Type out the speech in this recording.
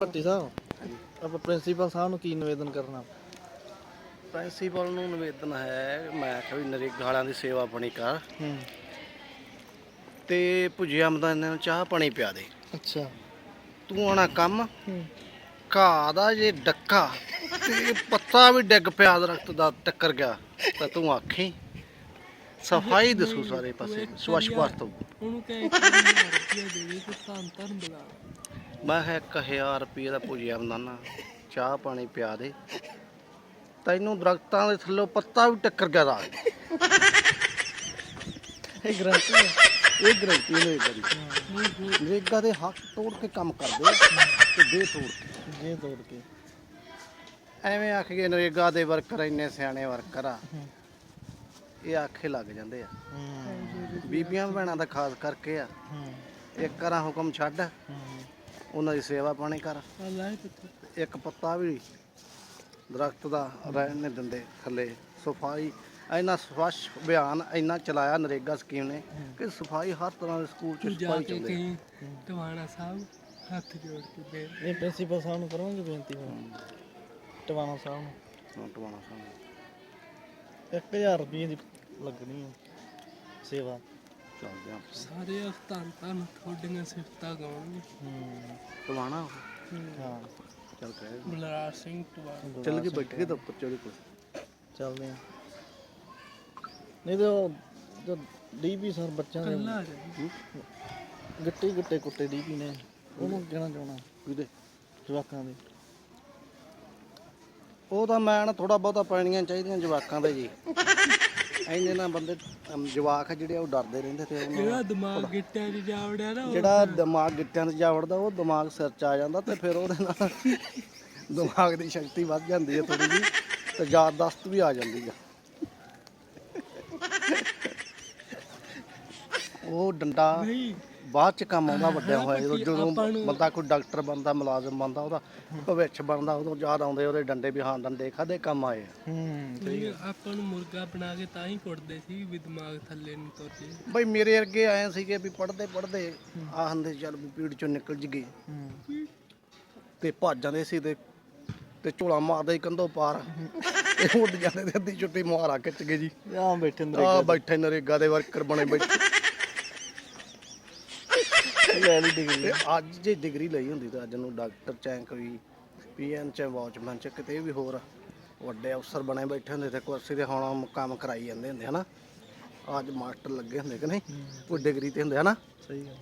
ਭੱਟੀ ਸਾਹਿਬ। ਆਪਾਂ ਪ੍ਰਿੰਸੀਪਲ ਸਾਹਿਬ ਨੂੰ ਕੀ ਨਿਵੇਦਨ ਕਰਨਾ? ਪ੍ਰਿੰਸੀਪਲ ਨੂੰ ਨਿਵੇਦਨ ਹੈ ਮੈਂ ਕਿਹਾ ਵੀ ਨਰੇਗਾ ਵਾਲਿਆਂ ਦੀ ਸੇਵਾ ਆਪਣੀ ਕਰ। ਹੂੰ। ਤੇ ਭੁਜੀਆ ਮਦਾਨਾਂ ਨੂੰ ਚਾਹ ਪਾਣੀ ਪਿਆ ਦੇ। ਅੱਛਾ। ਤੂੰ ਆਣਾ ਕੰਮ? ਹੂੰ। ਘਾਹ ਦਾ ਜੇ ਡੱਕਾ ਤੇ ਪੱਤਾ ਵੀ ਡਿੱਗ ਪਿਆ ਦਰਖਤ ਦਾ ਟੱਕਰ ਗਿਆ ਤਾਂ ਤੂੰ ਆਖੀ ਸਫ਼ਾਈ ਦਸੂ ਸਾਰੇ ਪਾਸੇ ਸਵੱਛ ਭਾਰਤ। ਉਹਨੂੰ ਕਹੇ ਇੱਕ ਹਜ਼ਾਰ ਰੁਪਇਆ ਦੇ ਦੇ ਤੇ ਧੰਨ ਧੰਨ ਬੁਲਾ। ਮੈਂ ਕਿਹਾ 1000 ਰੁਪਏ ਦਾ ਭੁਜੀਆ ਮਦਾਨਾ ਚਾਹ ਪਾਣੀ ਪਿਆ ਦੇ। ਤੈਨੂੰ ਦਰਖਤਾਂ ਦੇ ਥੱਲੇ ਪੱਤਾ ਵੀ ਟੱਕਰ ਗਿਆ ਦਾ ਇਹ ਗਰੰਟੀ ਹੈ। ਇਹ ਗਰੰਟੀ ਨਹੀਂ ਕਰੀ ਨਰੇਗਾ ਦੇ ਹੱਕ ਤੋੜ ਕੇ ਕੰਮ ਕਰਦੇ ਤੇ ਦੇ ਤੋੜ ਕੇ। ਜੇ ਤੋੜ ਕੇ। ਐਵੇਂ ਆਖ ਕੇ ਨਰੇਗਾ ਦੇ ਵਰਕਰ ਇੰਨੇ ਸਿਆਣੇ ਵਰਕਰ ਆ। ਇਹ ਆਖੇ ਲੱਗ ਜਾਂਦੇ ਆ। ਬੀਬੀਆਂ ਭੈਣਾਂ ਦਾ ਖਾਸ ਕਰਕੇ ਆ। ਇੱਕ ਕਰਾਂ ਹੁਕਮ ਛੱਡ। ਉਹਨਾਂ ਦੀ ਸੇਵਾ ਪਾਣੀ ਕਰ। ਅੱਲਾਹ ਇੱਕ ਪੱਤਾ ਵੀ ਦਰਖਤ ਦਾ ਰਹਿਣ ਨਹੀਂ ਦਿੰਦੇ ਥੱਲੇ। ਸਫ਼ਾਈ ਇੰਨਾ ਸਵੱਛ ਅਭਿਆਨ ਇੰਨਾ ਚਲਾਇਆ ਨਰੇਗਾ ਸਕੀਮ ਨੇ ਕਿ ਸਫ਼ਾਈ ਹਰ ਤਰ੍ਹਾਂ ਦੇ ਸਕੂਲ ਚ ਜਾ ਸਫ਼ਾਈ ਕੇ ਚੱਲਦੀ ਕਹੀਂ ਟਵਾਣਾ ਸਾਹਿਬ ਹੱਥ ਜੋੜ ਕੇ ਬੇ ਇਹ ਪ੍ਰਿੰਸੀਪਲ ਸਾਹਿਬ ਨੂੰ ਕਰਵਾਂਗੇ ਬੇਨਤੀ ਹੁਣ ਟਵਾਣਾ ਸਾਹਿਬ ਨੂੰ। ਟਵਾਣਾ ਸਾਹਿਬ 1000 ਰੁਪਏ ਦੀ ਲੱਗਣੀ ਹੈ ਸੇਵਾ। ਚੱਲਦੇ ਆ ਸਾਰੇ ਧੰਨ ਧੰਨ ਤੁਹਾਡੀਆਂ ਸਿਫਤਾਂ ਗਾਉਣਗੇ ਹੂੰ ਟਵਾਣਾ ਹਾਂ। ਚੱਲ ਕਹੇ ਬਲਰਾਜ ਸਿੰਘ ਟਵਾਣਾ ਚੱਲ ਕੇ ਬੈਠ ਕੇ ਤਾਂ ਉੱਪਰ ਚੜੇ ਕੋਲ ਚੱਲਦੇ ਆ। ਨਹੀਂ ਤੇ ਉਹ ਜੋ ਡੀਪੀ ਸਰ ਬੱਚਿਆਂ ਦੇ ਕੱਲਾ ਗੱਟੇ ਗੁੱਟੇ ਕੁੱਟੇ ਡੀਪੀ ਨੇ। ਉਹਨੂੰ ਕਹਿਣਾ ਚਾਹਣਾ। ਕਿਹਦੇ? ਜਵਾਕਾਂ ਦੇ। ਉਹ ਤਾਂ ਮੈਂ ਨਾ ਥੋੜਾ ਬਹੁਤਾ ਪੈਣੀਆਂ ਚਾਹੀਦੀਆਂ ਜਵਾਕਾਂ ਦੇ ਜੀ। ਇੰਨੇ ਨਾ ਬੰਦੇ ਅਮ, ਜਵਾਕ ਆ ਜਿਹੜੇ ਉਹ ਡਰਦੇ ਰਹਿੰਦੇ ਤੇ ਉਹਨਾਂ ਜਿਹੜਾ ਦਿਮਾਗ ਗਿੱਟਿਆਂ 'ਚ ਜਾ ਵੜਿਆ ਨਾ ਜਿਹੜਾ ਦਿਮਾਗ ਗਿੱਟਿਆਂ 'ਚ ਜਾ ਵੜਦਾ ਉਹ ਦਿਮਾਗ ਸਿਰ 'ਚ ਆ ਜਾਂਦਾ ਤੇ ਫਿਰ ਉਹਦੇ ਨਾਲ ਦਿਮਾਗ ਦੀ ਸ਼ਕਤੀ ਵੱਧ ਜਾਂਦੀ ਹੈ ਥੋੜੀ ਜੀ ਤੇ ਯਾਦਦਾਸ਼ਤ ਵੀ ਆ ਜਾਂਦੀ ਆ। ਉਹ ਡੰਡਾ ਨਹੀਂ ਬਾਅਦ ਚ ਕੰਮ ਆਉਂਦਾ ਵੱਡਿਆ ਹੋਇਆ ਜਦੋਂ ਜਦੋਂ ਬੰਦਾ ਕੋਈ ਡਾਕਟਰ ਬਣਦਾ ਮੁਲਾਜ਼ਮ ਬਣਦਾ ਉਹਦਾ ਭਵਿੱਖ ਬਣਦਾ ਉਦੋਂ ਯਾਦ ਆਉਂਦੇ ਉਹਦੇ ਡੰਡੇ ਵੀ ਹਾਂ ਡੰਡੇ ਖਾਦੇ ਕੰਮ ਆਏ। ਆ। ਹੂੰ ਆਪਾਂ ਨੂੰ ਮੁਰਗਾ ਬਣਾ ਕੇ ਤਾਂ ਹੀ ਕੁੱਟਦੇ ਸੀ ਵੀ ਦਿਮਾਗ ਥੱਲੇ ਨੂੰ ਤੁਰ ਜੇ। ਬਈ ਮੇਰੇ ਅੱਗੇ ਆਏ ਸੀਗੇ ਵੀ ਪੜਦੇ ਪੜਦੇ ਆਹੰਦੇ ਚੱਲ ਵੀ ਪੀੜ ਚੋਂ ਨਿਕਲ ਜਗੇ ਹੂੰ। ਤੇ ਭੱਜ ਜਾਂਦੇ ਸੀ ਤੇ ਤੇ ਝੋਲਾ ਮਾਰਦੇ ਸੀ ਕੰਧੋਂ ਪਾਰ। ਉੱਡ ਜਾਂਦੇ ਤੇ ਅੱਧੀ ਛੁੱਟੀ ਮੁਹਾਰਾ ਖਿੱਚ ਗਏ ਜੀ। ਆ ਬੈਠੇ ਆ ਬੈਠੇ ਨਰੇਗਾ ਦੇ ਵਰਕਰ ਬਣੇ ਬੈਠੇ। ਲੈ ਲਈ ਡਿਗਰੀ ਤੇ ਅੱਜ ਜੇ ਡਿਗਰੀ ਲਈ ਹੁੰਦੀ ਤਾਂ ਅੱਜ ਨੂੰ ਡਾਕਟਰ ਚਾਹੇ ਕੋਈ ਪੀਐਨ ਚਾਹੇ ਵਾਚਮੈਨ ਚ ਕਿਤੇ ਵੀ ਹੋਰ ਵੱਡੇ ਅਫਸਰ ਬਣੇ ਬੈਠੇ ਹੁੰਦੇ ਤੇ ਕੁਰਸੀ ਤੇ ਹੁਣ ਕੰਮ ਕਰਾਈ ਜਾਂਦੇ ਹੁੰਦੇ ਹਨਾ। ਅੱਜ ਮਾਸਟਰ ਲੱਗੇ ਹੁੰਦੇ ਕਿ ਨਹੀਂ? ਕੋਈ ਡਿਗਰੀ ਤੇ ਹੁੰਦੇ ਹਨਾ? ਸਹੀ ਗੱਲ।